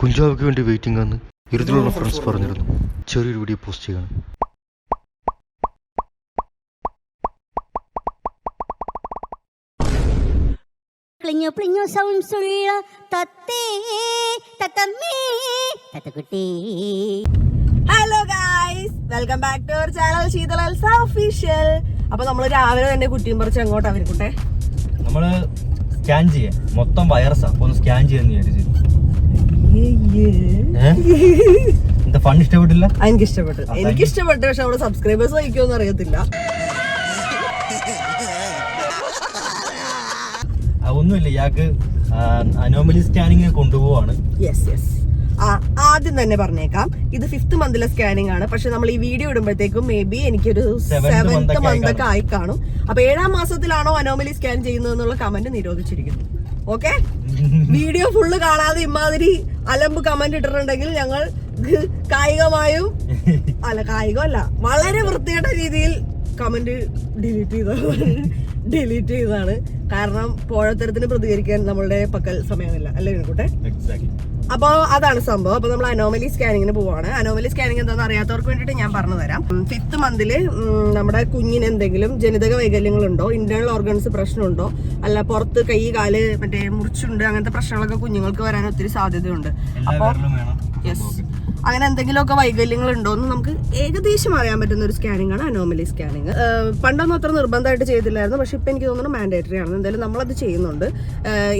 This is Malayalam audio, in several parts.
കുഞ്ചാവയ്ക്ക് വേണ്ടി വെയിറ്റിംഗ് ആണ്. ഇരുതിലുള്ള ഫ്രണ്ട്സ് പറഞ്ഞിരുന്നു. ചെറിയൊരു വീഡിയോ പോസ്റ്റ് ചെയ്യണം. പ്ലിഞ്ഞോ പ്ലിഞ്ഞോ സൗണ്ട് സുള്ള തത്തേ തത്തമ്മേ തത്തക്കുട്ടി. Hello guys welcome back to our channel Sheethal Alsa official അപ്പൊ നമ്മൾ രാവിലെ തന്നെ കുട്ടിയും പറിച്ച് എങ്ങോട്ടാ വരിക്കട്ടെ നമ്മൾ സ്കാൻ ചെയ്യാം. മൊത്തം വൈറസാ അപ്പൊ ഒന്ന് സ്കാൻ ചെയ്യാന്ന് വിചാരിച്ചു. ഫണ്ട് ഇഷ്ടപ്പെട്ടില്ല? എനിക്ക് ഇഷ്ടപ്പെട്ടു എനിക്ക് ഇഷ്ടപ്പെട്ടു പക്ഷെ അവിടെ സബ്സ്ക്രൈബേഴ്സ് വഹിക്കുമെന്ന് അറിയത്തില്ല. ആ, ഒന്നുമില്ല. ഇയാൾക്ക് അനോമലി സ്കാനിങ് കൊണ്ടുപോവാണ്. യെസ് യെസ് ആ ആദ്യം തന്നെ പറഞ്ഞേക്കാം. ഇത് ഫിഫ്ത് മന്തിലെ സ്കാനിങ് ആണ്. പക്ഷെ നമ്മൾ ഈ വീഡിയോ ഇടുമ്പോഴത്തേക്കും മേ ബി എനിക്കൊരു സെവൻത് മന്ത് ഒക്കെ ആയി കാണും. അപ്പൊ ഏഴാം മാസത്തിലാണോ അനോമലി സ്കാൻ ചെയ്യുന്നത് എന്നുള്ള കമന്റ് നിരോധിച്ചിരിക്കുന്നു. ഓക്കെ വീഡിയോ ഫുള്ള് കാണാതെ ഇമാതിരി അലമ്പ് കമന്റ് ഇട്ടിട്ടുണ്ടെങ്കിൽ ഞങ്ങൾ കായികമായും അല്ല കായികമല്ല വളരെ വൃത്തികെട്ട രീതിയിൽ കമന്റ് ഡിലീറ്റ് ചെയ്തതാണ്. ഡിലീറ്റ് ചെയ്തതാണ്. കാരണം പോഴത്തരത്തിന് പ്രതികരിക്കാൻ നമ്മളുടെ പക്കൽ സമയമില്ല. അല്ലേ കൂട്ടെ എക്സാക്ട്ലി അപ്പോൾ അതാണ് സംഭവം. അപ്പോൾ നമ്മൾ അനോമലി സ്കാനിങ്ങിന് പോവാണ്. അനോമലി സ്കാനിങ് എന്താണെന്ന് അറിയാത്തവർക്ക് വേണ്ടിയിട്ട് ഞാൻ പറഞ്ഞു തരാം. ഫിഫ്ത്ത് മന്തിൽ നമ്മുടെ കുഞ്ഞിന് എന്തെങ്കിലും ജനിതക വൈകല്യങ്ങളുണ്ടോ? ഇന്റേണൽ ഓർഗൻസ് പ്രശ്നമുണ്ടോ? അല്ല പുറത്ത് കൈ കാൽ മറ്റേ മുറിച്ചുണ്ട് അങ്ങനത്തെ പ്രശ്നങ്ങളൊക്കെ കുഞ്ഞുങ്ങൾക്ക് വരാൻ ഒത്തിരി സാധ്യതയുണ്ട്. അപ്പൊ അപ്പോൾ യെസ് അങ്ങനെ എന്തെങ്കിലുമൊക്കെ വൈകല്യങ്ങൾ ഉണ്ടോ എന്ന് നമുക്ക് ഏകദേശം അറിയാൻ പറ്റുന്ന ഒരു സ്കാനിങ് ആണ് അനോമലി സ്കാനിങ് പണ്ടൊന്നും അത്ര നിർബന്ധമായിട്ട് ചെയ്തില്ലായിരുന്നു. പക്ഷെ ഇപ്പം എനിക്ക് തോന്നുന്നു മാൻഡേറ്ററി ആണ്. എന്തായാലും നമ്മളത് ചെയ്യുന്നുണ്ട്.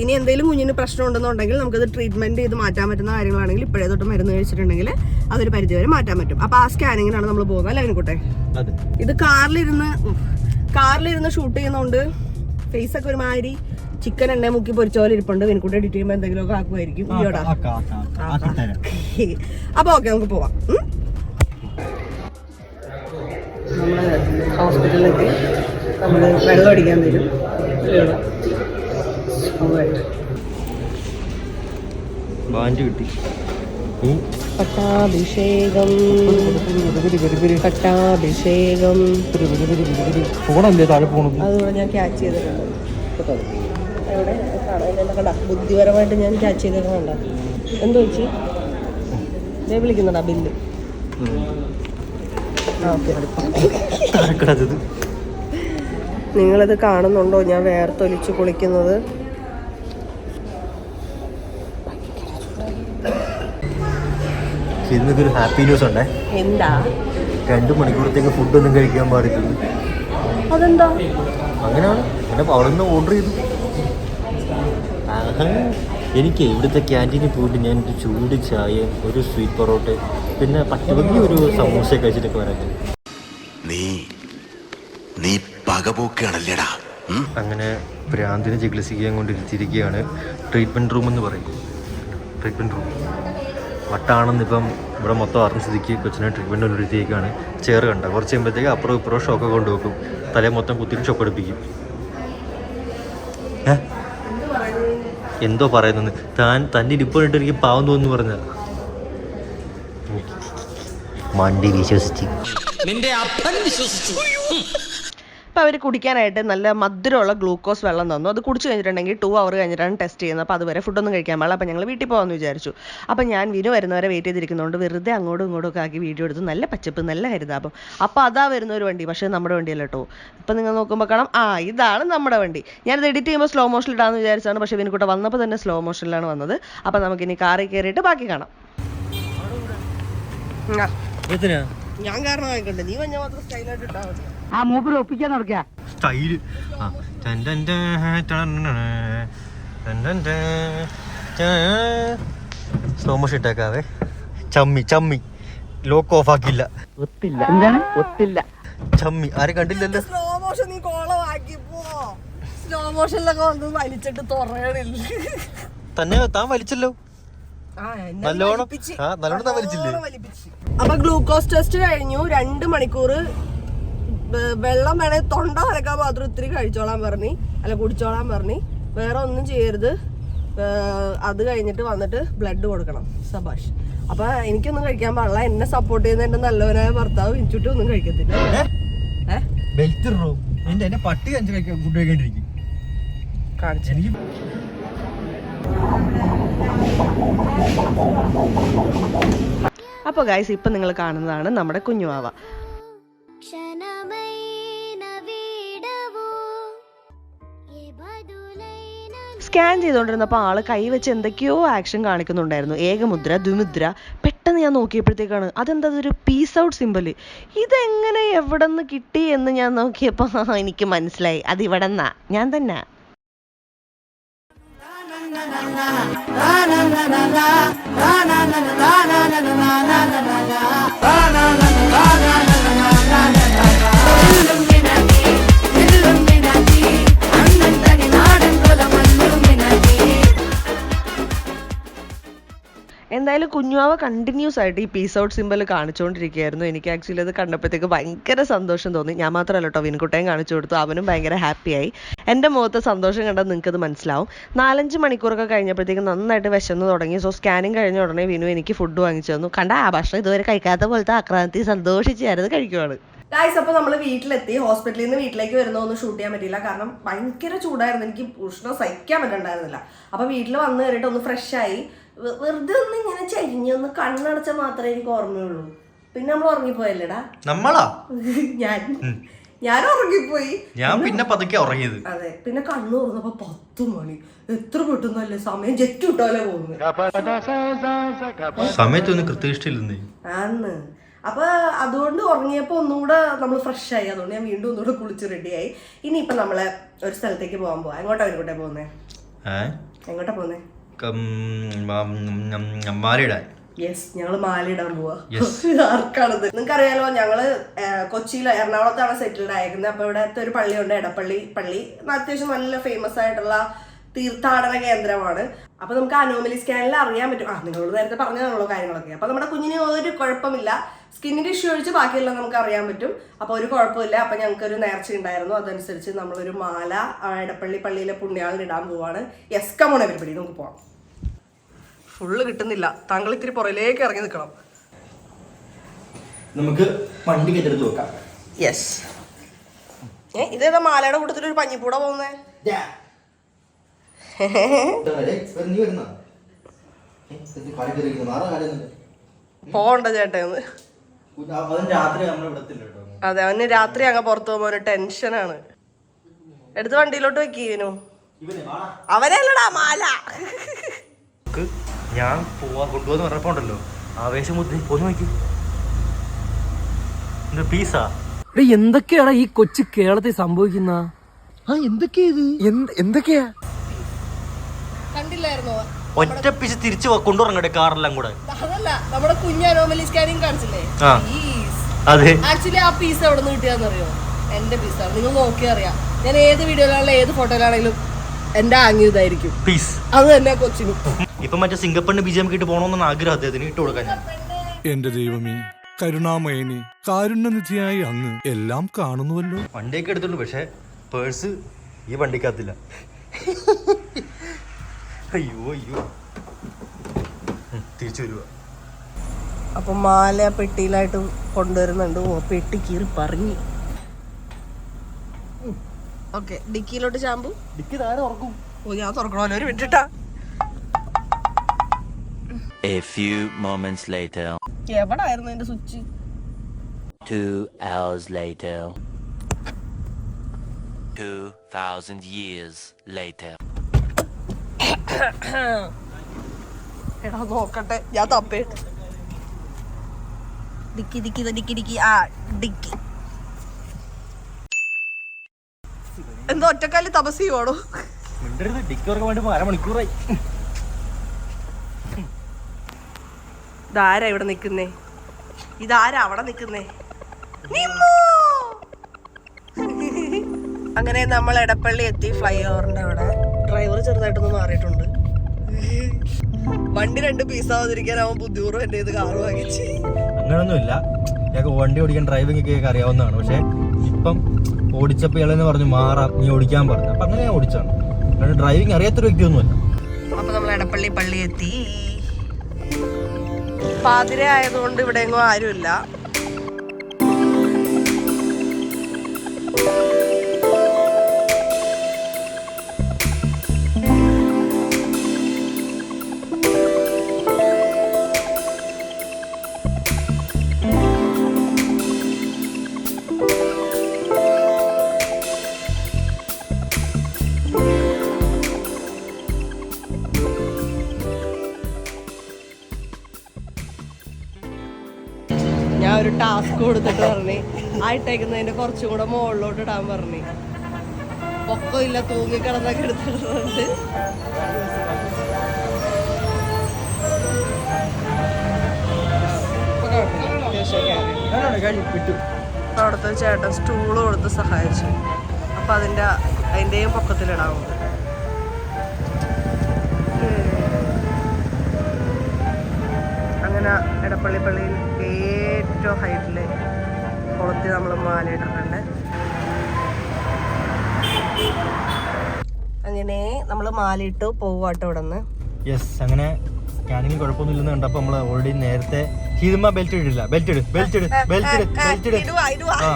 ഇനി എന്തെങ്കിലും കുഞ്ഞിന് പ്രശ്നം ഉണ്ടെന്നുണ്ടെങ്കിൽ നമുക്കത് ട്രീറ്റ്മെന്റ് ചെയ്ത് മാറ്റാൻ പറ്റുന്ന കാര്യങ്ങളാണെങ്കിൽ ഇപ്പോഴേ തൊട്ട് മരുന്ന് കഴിച്ചിട്ടുണ്ടെങ്കിൽ അതൊരു പരിധിവരെ മാറ്റാൻ പറ്റും. അപ്പോൾ ആ സ്കാനിങ്ങിനാണ് നമ്മൾ പോകുന്നത് അല്ലേ കുട്ടെ അതെ. ഇത് കാറിലിരുന്ന് കാറിലിരുന്ന് ഷൂട്ട് ചെയ്യുന്നതുകൊണ്ട് ഫേസ് ഒക്കെ ഒരുമാതിരി ചിക്കൻ എണ്ണ മുക്കി പൊരിച്ച പോലെ ഇരിപ്പുണ്ട് വിനക്കൂട്ട് എഡിറ്റ് ചെയ്യുമ്പോൾ എന്തെങ്കിലുമൊക്കെ ആക്കുമായിരിക്കും. അപ്പൊ ഓക്കെ നമുക്ക് പോവാം. ഹോസ്പിറ്റലിലേക്ക് നമ്മൾ ഹോസ്പിറ്റലിലേക്ക് നമ്മൾ വെള്ളം അടിക്കാൻ തരും കിട്ടി. പട്ടാഭിഷേകം. പട്ടാഭിഷേകം. അതുകൂടെ ഞാൻ ക്യാച്ച് ചെയ്തിട്ടുണ്ട്. എവിടെ കാണാൻ കണ്ട ബുദ്ധിപരമായിട്ട് ഞാൻ ക്യാച്ച് ചെയ്തിട്ടുണ്ട് എന്തോ വെച്ച്? ഞാൻ വിളിക്കുന്നുണ്ടാ ബില്ല്. നിങ്ങളിത് കാണുന്നുണ്ടോ? ഞാൻ വേർത്തൊലിച്ച് കുളിക്കുന്നത്. ഇന്നൊക്കെ ഒരു ഹാപ്പി ന്യൂസ് ഉണ്ടേ എന്താ? രണ്ട് മണിക്കൂറത്തേക്ക് ഫുഡൊന്നും കഴിക്കാൻ പാടില്ല. അതെന്താ? അങ്ങനെയാണ്. അവിടെ നിന്ന് ഓർഡർ ചെയ്തു. എനിക്ക് ഇവിടുത്തെ ക്യാന്റീനിൽ പോയിട്ട് ഞാൻ ഒരു ചൂട് ചായ ഒരു സ്വീറ്റ് പൊറോട്ട പിന്നെ പറ്റുമെങ്കിൽ ഒരു സമൂസ കഴിച്ചിട്ടൊക്കെ വരാൻ. നീ നീ പകപോക്കാണല്ലേടാ? അങ്ങനെ ഭ്രാന്തിനെ ചികിത്സിക്കാൻ കൊണ്ടിരിച്ചിരിക്കുകയാണ് ട്രീറ്റ്മെന്റ് റൂം എന്ന് പറയും ട്രീറ്റ്മെന്റ് റൂം വട്ടാണെന്ന് ഇപ്പം ഇവിടെ മൊത്തം അറിഞ്ഞ സ്ഥിതിക്ക് കൊച്ചിനെ ട്രീറ്റ്മെന്റ് കൊണ്ടിരുത്തിയേക്കാണ് ചെയർ കണ്ട കുറച്ച് കഴിയുമ്പോഴത്തേക്ക് അപ്പുറം ഇപ്പുറം ഷോക്കൊക്കെ കൊണ്ടുവെക്കും. തലേ മൊത്തം കുത്തിയിട്ട് ഷോക്ക് എടുപ്പിക്കും ഏ? എന്തോ പറയുന്നു താൻ തന്റെ ഇരിപ്പോട്ട് എനിക്ക് പാവം തോന്നുന്നു പറഞ്ഞ. മണ്ടി വിശ്വസിച്ചു. നിന്റെ അപ്പൻ വിശ്വസിച്ച്. അപ്പോൾ അവർ കുടിക്കാനായിട്ട് നല്ല മധുരമുള്ള ഗ്ലൂക്കോസ് വെള്ളം തന്നു. അത് കുടിച്ച് കഴിഞ്ഞിട്ടുണ്ടെങ്കിൽ ടു അവർ കഴിഞ്ഞിട്ടാണ് ടെസ്റ്റ് ചെയ്യുന്നത്. അപ്പോൾ അതുവരെ ഫുഡൊന്നും കഴിക്കാൻ പാടില്ല. അപ്പോൾ ഞങ്ങൾ വീട്ടിൽ പോകാമെന്ന് വിചാരിച്ചു. അപ്പോൾ ഞാൻ വിനു വരുന്നവരെ വെയിറ്റ് ചെയ്തിരിക്കുന്നതുകൊണ്ട് വെറുതെ അങ്ങോട്ടും ഇങ്ങോട്ടും ഒക്കെ ആക്കി വീഡിയോ എടുത്ത്. നല്ല പച്ചപ്പ് നല്ല ഹരിതാപം. അപ്പോൾ അതാ വരുന്ന ഒരു വണ്ടി. പക്ഷേ നമ്മുടെ വണ്ടിയല്ല കേട്ടോ. ഇപ്പം നിങ്ങൾ നോക്കുമ്പോൾ കാണാം. ആ ഇതാണ് നമ്മുടെ വണ്ടി. ഞാനത് എഡിറ്റ് ചെയ്യുമ്പോൾ സ്ലോ മോഷനിൽ ഇടാമെന്ന് വിചാരിച്ചാണ് പക്ഷേ വിനുക്കൂട്ട വന്നപ്പോൾ തന്നെ സ്ലോ മോഷനിലാണ് വന്നത്. അപ്പോൾ നമുക്കിനി കാറിൽ കയറിയിട്ട് ബാക്കി കാണാം. ഞാൻ കാരണമായിക്കോട്ടെ നീ വഞ്ഞ മാത്രം സ്റ്റൈലായിട്ട് ഇട്ടാൽ മതി. ആ മൂപ്പര് ഒപ്പിക്കാൻ നടക്കുക സ്റ്റൈൽ. ആ. ടൻ ടൻ ടൻ ടൻ ടൻ ടൻ ടൻ. സ്ലോ മോഷൻ ഇട്ടേക്കാവേ. ചമ്മി ചമ്മി. ലോക്ക് ഓഫ് ആക്കില്ല ഒത്തില്ല. എന്താണ്? ഒത്തില്ല. ചമ്മി. ആരും കണ്ടില്ലല്ലോ. സ്ലോ മോഷൻ നീ കോളമാക്കി പോ. സ്ലോ മോഷനിലൊക്കെ വന്ന് വലിച്ചിട്ട് തുറയണില്ല. തന്നെ താൻ വലിച്ചല്ലോ. നല്ലോണം ആ നല്ലോണം താൻ വലിച്ചില്ലേ? അപ്പൊ ഗ്ലൂക്കോസ് ടെസ്റ്റ് കഴിഞ്ഞു. രണ്ട് മണിക്കൂർ വെള്ളം വേണേ തൊണ്ട വരക്കാൻ മാത്രം ഇത്തിരി കഴിച്ചോളാൻ പറഞ്ഞു. അല്ല കുടിച്ചോളാൻ പറഞ്ഞു. വേറെ ഒന്നും ചെയ്യരുത്. ഏർ അത് കഴിഞ്ഞിട്ട് വന്നിട്ട് ബ്ലഡ് കൊടുക്കണം സബാഷ്. അപ്പൊ എനിക്കൊന്നും കഴിക്കാൻ പാടില്ല. എന്നെ സപ്പോർട്ട് ചെയ്യുന്ന എന്റെ നല്ലവനായ ഭർത്താവ് ഇൻചുട്ടി ഒന്നും കഴിക്കത്തില്ല. പട്ടി ഫുഡ് കഴിക്കാണ്ടിരിക്കും. കാണിച്ചു. അപ്പോൾ ഗൈസ് ഇപ്പം നിങ്ങൾ കാണുന്നതാണ് നമ്മുടെ കുഞ്ഞുവാവ. സ്കാൻ ചെയ്തുകൊണ്ടിരുന്നപ്പോൾ ആൾ കൈവച്ച് എന്തൊക്കെയോ ആക്ഷൻ കാണിക്കുന്നുണ്ടായിരുന്നു ഏകമുദ്ര ദ്വിമുദ്ര പെട്ടെന്ന് ഞാൻ നോക്കിയപ്പോഴത്തേക്കാണ് അതെന്താ ഒരു പീസ് ഔട്ട് സിമ്പിൾ ഇതെങ്ങനെ എവിടെ നിന്ന് കിട്ടി എന്ന് ഞാൻ നോക്കിയപ്പോൾ എനിക്ക് മനസ്സിലായി അത് ഇവിടെ നിന്നാ ഞാൻ തന്നെ എന്തായാലും കുഞ്ഞുവാവ കണ്ടിന്യൂസ് ആയിട്ട് ഈ പീസ് ഔട്ട് സിമ്പിൾ കാണിച്ചുകൊണ്ടിരിക്കുകയായിരുന്നു എനിക്ക് ആക്ച്വലി അത് കണ്ടപ്പോഴത്തേക്ക് ഭയങ്കര സന്തോഷം തോന്നി. ഞാൻ മാത്രമല്ല കേട്ടോ വിൻകുട്ടയും കാണിച്ചു കൊടുത്തു. അവനും ഭയങ്കര ഹാപ്പിയായി എന്റെ മുഖത്ത് സന്തോഷം കണ്ടാൽ നിങ്ങൾക്ക് അത് മനസ്സിലാവും. നാലഞ്ച് മണിക്കൂറൊക്കെ കഴിഞ്ഞപ്പോഴത്തേക്ക് നന്നായിട്ട് വിശന്ന് തുടങ്ങി. സോ സ്കാനിങ് കഴിഞ്ഞ ഉടനെ വിനു എനിക്ക് ഫുഡ് വാങ്ങിച്ചു തന്നു. കണ്ട ആ ഭക്ഷണം ഇതുവരെ കഴിക്കാത്ത പോലത്തെ ആക്രാന്തി സന്തോഷിച്ചായിരുന്നു കഴിക്കുവാണ്. ഗായ്സ് അപ്പോൾ നമ്മൾ വീട്ടിലെത്തി. ഹോസ്പിറ്റലിൽ നിന്ന് വീട്ടിലേക്ക് വരുന്ന ഒന്നും ഷൂട്ട് ചെയ്യാൻ പറ്റിയില്ല. കാരണം ഭയങ്കര ചൂടായിരുന്നു. എനിക്ക് ഉഷ്ണം സഹിക്കാൻ പറ്റണ്ടായിരുന്നില്ല. അപ്പോൾ വീട്ടിൽ വന്ന് കയറിയിട്ട് ഒന്ന് ഫ്രഷ് ആയി. വെ- വെറുതെ ഒന്ന് ഇങ്ങനെ ചരിഞ്ഞ് ഒന്ന് കണ്ണടച്ച മാത്രമേ എനിക്ക് ഓർമ്മയുള്ളൂ. പിന്നെ നമ്മൾ ഉറങ്ങിപ്പോയല്ലേടാ? നമ്മളാ? ഞാൻ. ഞാൻ ഉറങ്ങിപ്പോയി. ഞാൻ പിന്നെ പതുക്കെ ഉറങ്ങിയത്. അതെ പിന്നെ കണ്ണു തുറന്നപ്പോ പത്ത് മണി. എത്ര പെട്ടെന്നല്ലേ സമയം ജെറ്റ് വിട്ടാലേ പോകുന്നു. സമയത്തൊന്നും കൃത്യനിഷ്ഠയില്ലെന്നേ. ആന്ന്. അപ്പൊ അതുകൊണ്ട് ഉറങ്ങിയപ്പോ ഒന്നുകൂടെ നമ്മൾ ഫ്രഷ് ആയി അതുകൊണ്ട് ഞാൻ വീണ്ടും ഒന്നുകൂടെ കുളിച്ച് റെഡിയായി. ഇനിയിപ്പൊ നമ്മളെ ഒരു സ്ഥലത്തേക്ക് പോകാൻ പോവാ. എങ്ങോട്ടാ എങ്ങോട്ടാ പോകുന്നേ എങ്ങോട്ടാ പോകുന്നേ മാലിടാൻ യെസ് ഞങ്ങൾ മാലയിടാൻ. പോവാ. ആർക്കാണത്? നിങ്ങൾക്ക് അറിയാലോ ഞങ്ങൾ കൊച്ചിയിൽ എറണാകുളത്താണ് സെറ്റിൽഡ് ആയിരിക്കുന്നത് അപ്പൊ ഇവിടത്തെ ഒരു പള്ളിയുണ്ട് എടപ്പള്ളി പള്ളി. അത്യാവശ്യം നല്ല ഫേമസ് ആയിട്ടുള്ള തീർത്ഥാടന കേന്ദ്രമാണ്. അപ്പൊ നമുക്ക് അനോമലി സ്കാനിൽ അറിയാൻ പറ്റും. ആ നിങ്ങളോട് നേരത്തെ പറഞ്ഞതാണല്ലോ കാര്യങ്ങളൊക്കെ. അപ്പൊ നമ്മുടെ കുഞ്ഞിന് ഒരു കുഴപ്പമില്ല. സ്കിന്നിന്റെ ഇഷ്യൂ ഒഴിച്ച് ബാക്കിയെല്ലാം നമുക്ക് അറിയാൻ പറ്റും. അപ്പൊ ഒരു കുഴപ്പമില്ല. അപ്പൊ ഞങ്ങൾക്ക് ഒരു നേർച്ച ഉണ്ടായിരുന്നു. അതനുസരിച്ച് നമ്മളൊരു മാല എടപ്പള്ളി പള്ളിയിലെ പുണ്യാളിന് ഇടാൻ പോവാണ്. യെസ് കമോൺ പരിപാടി നമുക്ക് പോവാം. ഫുള്ള് കിട്ടുന്നില്ല. താങ്കൾ ഇത്തിരി പുറയിലേക്ക് ഇറങ്ങി നിൽക്കണം. നമുക്ക് പണ്ടി കെട്ടെടുത്ത് നോക്കാം യെസ് ഏ ഇതേതാ മാലയുടെ കൂട്ടത്തിൽ ഒരു പഞ്ഞിപ്പൂട പോകുന്നേ? പോണ്ട ചേട്ടന്ന് അതും അവന് രാത്രി അങ്ങ് പുറത്തു പോകുമ്പോ ഒരു ടെൻഷനാണ് എടുത്ത് വണ്ടിയിലോട്ട് വെക്കീനു അവനല്ലടാ മാല. ഞാൻ പോവാ കൊണ്ടുപോകുന്ന പറഞ്ഞപ്പോ ഉണ്ടല്ലോ ആവേശം മുദ്ദി പോന്നു നോക്കി. പീസാ എന്തൊക്കെയാടാ ഈ കൊച്ചു കേരളത്തിൽ സംഭവിക്കുന്ന? ആ എന്തൊക്കെയാ ഇത്? എന്തൊക്കെയാ? കണ്ടില്ലായിരുന്നോ? ഒറ്റ പീസ് തിരിച്ചു കൊണ്ടുവരങ്ങട്ടെ കാറെല്ലാം കൂടെ. അതല്ല നമ്മുടെ കുഞ്ഞ് അനോമലി സ്കാനിങ് കാണിച്ചില്ലേ? ആ. അതെ. ആക്ച്വലി ആ പീസ് എവിടെ നിന്ന് കിട്ടിയാന്നറിയോ എന്റെ പീസാണ് നിങ്ങൾ നോക്കി അറിയാം. ഞാൻ ഏത് വീഡിയോയിലാണെങ്കിലും ഏത് ഫോട്ടോയിലാണെങ്കിലും എന്റെ ആംഗ്യം ഇതായിരിക്കും പീസ് അത് തന്നെ കൊച്ചിനും. ഇപ്പൊ മറ്റേ സിംഗപ്പണ്ണ് ബി ജെ എം ഇട്ട് പോകണമെന്നാണ് ആഗ്രഹം അദ്ദേഹത്തിന് ഇട്ട് കൊടുക്കാൻ ഞാൻ. എന്റെ ദൈവമേ കരുണാമയനി കാരുണ്യനിധിയായി അങ്ങ് എല്ലാം കാണുന്നുവല്ലോ. വണ്ടിയൊക്കെ എടുത്തുള്ളൂ പക്ഷെ പേഴ്സ് ഈ വണ്ടിക്കകത്തില്ല. അയ്യോ അയ്യോ. തിരിച്ചു വരുക അപ്പൊ മാല പെട്ടിയിലായിട്ട് കൊണ്ടുവരുന്നുണ്ട്. ഓ പെട്ടി കീറി പറഞ്ഞു. ഓക്കെ ഡിക്കിയിലോട്ട് ചാമ്പു. ഡിക്കി താഴെ ഉറക്കും ഓ ഞാൻ തുറക്കണോ ഒരു minute A few moments later, എവിടായിരുന്നു എന്റെ switch? Two hours later, two thousand years later. എടാ നോക്കട്ടെ ഞാൻ തപ്പേ. Dickey dickey dickey dickey. ആ ഡിക്കി. എന്തോ ഒറ്റക്കാലി തപസ് ചെയ്യുവാണോ? അരമണിക്കൂറായി. ഇതാരാ ഇവിടെ നിക്കുന്നേ ഇതാരാ അവിടെ നിക്കുന്നേ! അങ്ങനെ നമ്മൾ എടപ്പള്ളി എത്തി ഫ്ലൈ ഓവറിന്റെ അവിടെ. ഡ്രൈവർ ചെറുതായിട്ടൊന്ന് മാറിയിട്ടുണ്ട്. വണ്ടി രണ്ട് പീസ് ആവാതിരിക്കാൻ അവൻ ബുദ്ധിപൂർവം എന്റെ ഇത് കാറ് വാങ്ങിച്ച്. അങ്ങനൊന്നുമില്ല. ഇയാൾക്ക് വണ്ടി ഓടിക്കാൻ ഡ്രൈവിംഗ് ഒക്കെ അറിയാവുന്നതാണ്. പക്ഷെ ഇപ്പം ഓടിച്ചപ്പോൾ ഇളന്ന് പറഞ്ഞു മാറാം നീ ഓടിക്കാൻ പറഞ്ഞു. അപ്പം അങ്ങനെ ഓടിച്ചാണ് അല്ലാണ്ട് ഡ്രൈവിംഗ് അറിയാത്തൊരു വ്യക്തിയൊന്നുമല്ല. അപ്പൊ നമ്മൾ എടപ്പള്ളി പള്ളി എത്തി പാതിര ആയതുകൊണ്ട് ഇവിടെ എങ്ങും ആരുമില്ല. ആ ഇട്ടേക്കുന്നതിന്റെ കുറച്ചും കൂടെ മുകളിലോട്ട് ഇടാൻ പറഞ്ഞു. പൊക്കം ഇല്ല തൂങ്ങിക്കിടന്നൊക്കെ എടുത്തിട്ടുണ്ട് അവിടുത്തെ ചേട്ടൻ സ്റ്റൂൾ കൊടുത്ത് സഹായിച്ചു. അപ്പൊ അതിന്റെ അതിന്റെയും പൊക്കത്തിലിടാവും അങ്ങനെ ഇടപ്പള്ളി പള്ളിയിൽ ഏറ്റവും ഹൈറ്റിൽ കുളത്തിൽ നമ്മൾ മാലയിട്ടിട്ടുണ്ട്. അങ്ങനെ നമ്മൾ മാലയിട്ട് പോവാട്ടോ ഇവിടെ നിന്ന് യെസ് അങ്ങനെ സ്കാനിങ് കുഴപ്പമൊന്നുമില്ലെന്ന് കണ്ടപ്പോൾ നമ്മൾ ഓൾറെഡി നേരത്തെ ഹിതുമ ബെൽറ്റ് ഇടില്ല ബെൽറ്റ് ഇട് ബെൽറ്റ് ഇട് ബെൽറ്റ് ഇട് ബെൽറ്റ് ഇട്. ആ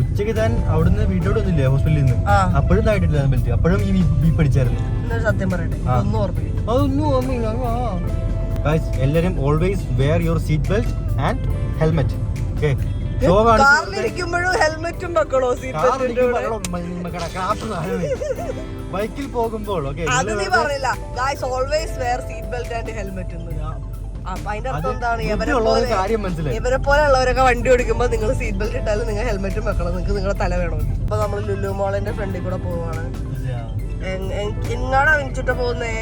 ഉച്ചയ്ക്ക് താൻ അവിടുന്ന് വീട്ടിലോട്ട് വന്നില്ലേ ഹോസ്പിറ്റലിൽ നിന്ന്. അപ്പോഴും തായിട്ടില്ല ബെൽറ്റ് അപ്പോഴും ഈ ബീപ്പ് പഠിച്ചായിരുന്നു സത്യം പറയട്ടെ അതൊന്നും ഓർമ്മയില്ല ഗൈസ് എല്ലാരും always wear your seat belt and helmet okay കാറിലിരിക്കുമ്പോഴും ഹെൽമെറ്റും വെക്കണോ സീറ്റ് ബൈക്കിൽ പോകുമ്പോൾ അത് നീ പറയില്ല. Guys always wear seat belt and helmet ഇവരെ പോലെ ഉള്ളവരൊക്കെ വണ്ടി ഓടിക്കുമ്പോ നിങ്ങൾ സീറ്റ് ബെൽറ്റ് ഇട്ടാലും നിങ്ങൾ ഹെൽമെറ്റും വെക്കണം. നിങ്ങൾക്ക് നിങ്ങളുടെ തല വേണം. അപ്പൊ നമ്മൾ ലുലു മോളിന്റെ ഫ്രണ്ടിൽ കൂടെ പോവാണ്. എങ്ങാടാ വിളിച്ചിട്ട് പോകുന്നേ?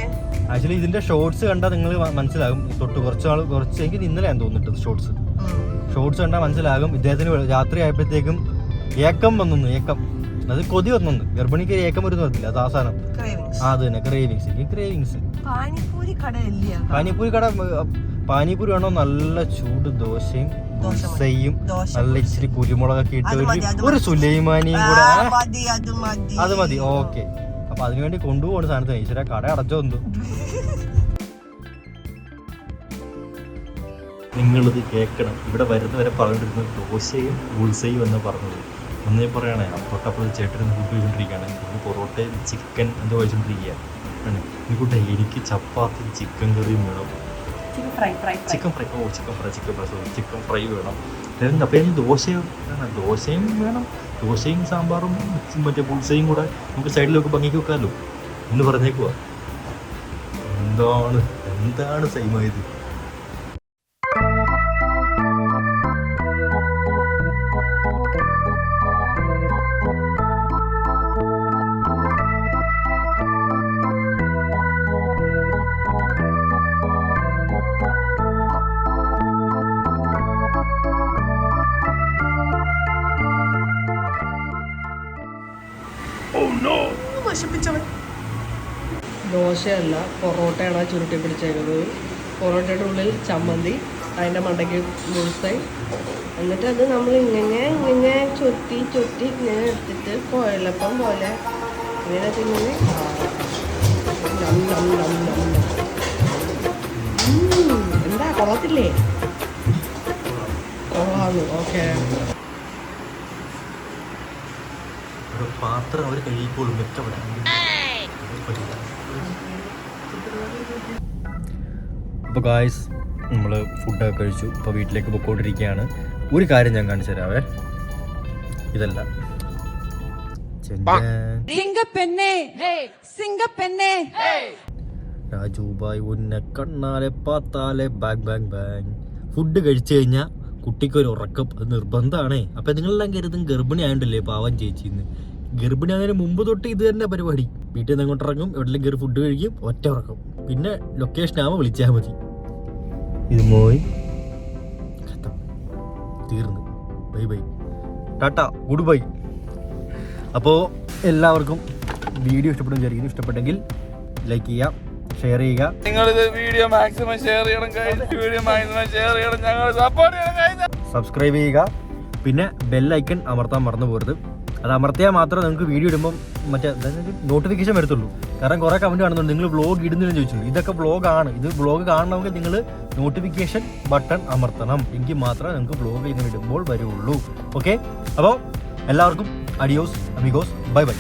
ആക്ച്വലി ഇതിന്റെ ഷോർട്സ് കണ്ടാൽ നിങ്ങൾ മനസ്സിലാകും. തൊട്ട് കുറച്ച് നാൾ കുറച്ച് എനിക്ക് ഇന്നലെ ഞാൻ തോന്നിട്ടത് ഷോർട്സ് ഷോർട്സ് കണ്ടാൽ മനസ്സിലാകും. ഇദ്ദേഹത്തിന് രാത്രി ആയപ്പോഴത്തേക്കും ഏക്കം വന്നു ഏക്കം. അത് കൊതി വന്നു. ഗർഭിണിക്ക് ഒരു ഏക്കം വരുന്ന വരത്തില്ല അത് അവസാനം. ആ അത് തന്നെ. ക്രേവിങ്സ് ഈ ക്രേവിങ്സ് പാനിപ്പൂരി കട പാനിപൂരി പാനിപ്പൂരി വേണോ? നല്ല ചൂട് ദോശയും ദോശ മതി. ഉൾസയും ദോശ നല്ല ഇച്ചിരി കുരുമുളകൊക്കെ ഇട്ട് ഒരു- ഒരു സുലൈമാനിയും കൂടെ അത് മതി. ഓക്കെ. അപ്പൊ അതിനുവേണ്ടി കൊണ്ടുപോകുന്ന സാധനത്തിന് ഈശ്വര കട അടച്ചോ എന്തോ. നിങ്ങളിത് കേൾക്കണം. ഇവിടെ വരുന്നവരെ പറഞ്ഞിരുന്നത് ദോശയും ഉൾസയും എന്ന് പറഞ്ഞത്. ഒന്നേ പറയണേ അപ്പോട്ടപ്പോൾ ചേട്ടൻ ഫുഡ് കഴിച്ചുകൊണ്ടിരിക്കുകയാണ് ഫുഡ് പൊറോട്ടയും ചിക്കൻ എന്തോ കഴിച്ചുകൊണ്ടിരിക്കുകയാണ് ഇതുകൂട്ടെ എനിക്ക് ചപ്പാത്തി ചിക്കൻ കറിയും വേണം. ചിക്കൻ ഫ്രൈ ഓ chicken fry chicken fry sorry chicken fry വേണം. വേണം അപ്പം എനിക്ക് ദോശയും വേണം ദോശയും വേണം. ദോശയും സാമ്പാറും മറ്റേ പുൾസയും കൂടെ നമുക്ക് സൈഡിലൊക്കെ ഭംഗിക്ക് വെക്കാമല്ലോ. എന്ന് പറഞ്ഞേക്കുവാ. എന്താണ്? എന്താണ് സൈമായത് ദോശയല്ല പൊറോട്ടയാണ് ആ ചുരുട്ടി പിടിച്ചേക്കുന്നത്. പൊറോട്ടയുടെ ഉള്ളിൽ ചമ്മന്തി അതിന്റെ മണ്ടയ്ക്ക് മുഴുസായി എന്നിട്ട് അത് നമ്മൾ ഇങ്ങനെ ഇങ്ങനെ ചുറ്റി ചുറ്റി ഇങ്ങനെ എടുത്തിട്ട് കോഴലപ്പം പോലെ ഇങ്ങനെ തിന്നുന്നത് നം, നം, നം, നം, നം. ഉം, എന്താ കൊള്ളത്തില്ലേ? കൊള്ളാന്ന് ഓക്കെ. ഒരു പാത്രം അവർ കഴുകിക്കോളും മെച്ചപ്പെടാൻ അപ്പോൾ ഗായ്സ് നമ്മൾ ഫുഡൊക്കെ കഴിച്ചു. ഇപ്പോൾ വീട്ടിലേക്ക് പൊക്കോണ്ടിരിക്കുകയാണ്. ഒരു കാര്യം ഞാൻ കാണിച്ചു തരാവേ ഇതല്ല. രാജുബായ് ഉന്നെ കണ്ണാലെ പാത്താലെ ബാങ് ബാങ് ബാങ്. ഫുഡ് കഴിച്ചു കഴിഞ്ഞാൽ കുട്ടിക്ക് ഒരു ഉറക്കം അത് നിർബന്ധമാണേ അപ്പം നിങ്ങളെല്ലാം കരുതും ഗർഭിണി ആയതുകൊണ്ടല്ലേ പാവം ചേച്ചിന്ന്. ഗർഭിണി ആകുന്നതിന് മുമ്പ് തൊട്ട് ഇത് തന്നെ പരിപാടി. വീട്ടിൽ നിന്ന് അങ്ങോട്ട് ഇറങ്ങും എവിടെയെങ്കിലും കയറി ഫുഡ് കഴിക്കും ഒറ്റ ഉറക്കും. പിന്നെ ലൊക്കേഷൻ ആവുമ്പോൾ വിളിച്ചാൽ മതി. ഇത് മോയ്. ഖത്തം. തീർന്നു. Bye bye. Tata good bye. അപ്പോൾ എല്ലാവർക്കും വീഡിയോ ഇഷ്ടപ്പെടും വിചാരിക്കുന്നു. ഇഷ്ടപ്പെട്ടെങ്കിൽ ലൈക്ക് ചെയ്യുക ഷെയർ ചെയ്യുക. നിങ്ങൾ നിങ്ങളിത് വീഡിയോ മാക്സിമം ഷെയർ ചെയ്യണം കഴിഞ്ഞു വീഡിയോ മാക്സിമം ഷെയർ ചെയ്യണം. ഞങ്ങൾ സപ്പോർട്ട് ചെയ്യണം കഴിഞ്ഞ സബ്സ്ക്രൈബ് ചെയ്യുക. പിന്നെ ബെല്ലൈക്കൺ അമർത്താൻ മറന്നു പോകരുത് അത് അമർത്തിയാൽ മാത്രമേ നിങ്ങൾക്ക് വീഡിയോ ഇടുമ്പം മറ്റേ നോട്ടിഫിക്കേഷൻ വരത്തുള്ളൂ. കാരണം കുറേ കമന്റ് കാണുന്നുണ്ട് നിങ്ങൾ വ്ലോഗ് ഇടുന്നില്ലെന്ന് ചോദിച്ചുള്ളൂ ഇതൊക്കെ വ്ലോഗാണ് ഇത് വ്ലോഗ് കാണണമെങ്കിൽ നിങ്ങൾ നോട്ടിഫിക്കേഷൻ ബട്ടൺ അമർത്തണം. എങ്കിൽ മാത്രമേ നിങ്ങൾക്ക് വ്ലോഗ് ഇന്ന് ഇടുമ്പോൾ വരുള്ളൂ. ഓക്കെ അപ്പോൾ എല്ലാവർക്കും അഡിയോസ് അമിഗോസ് ബൈ ബൈ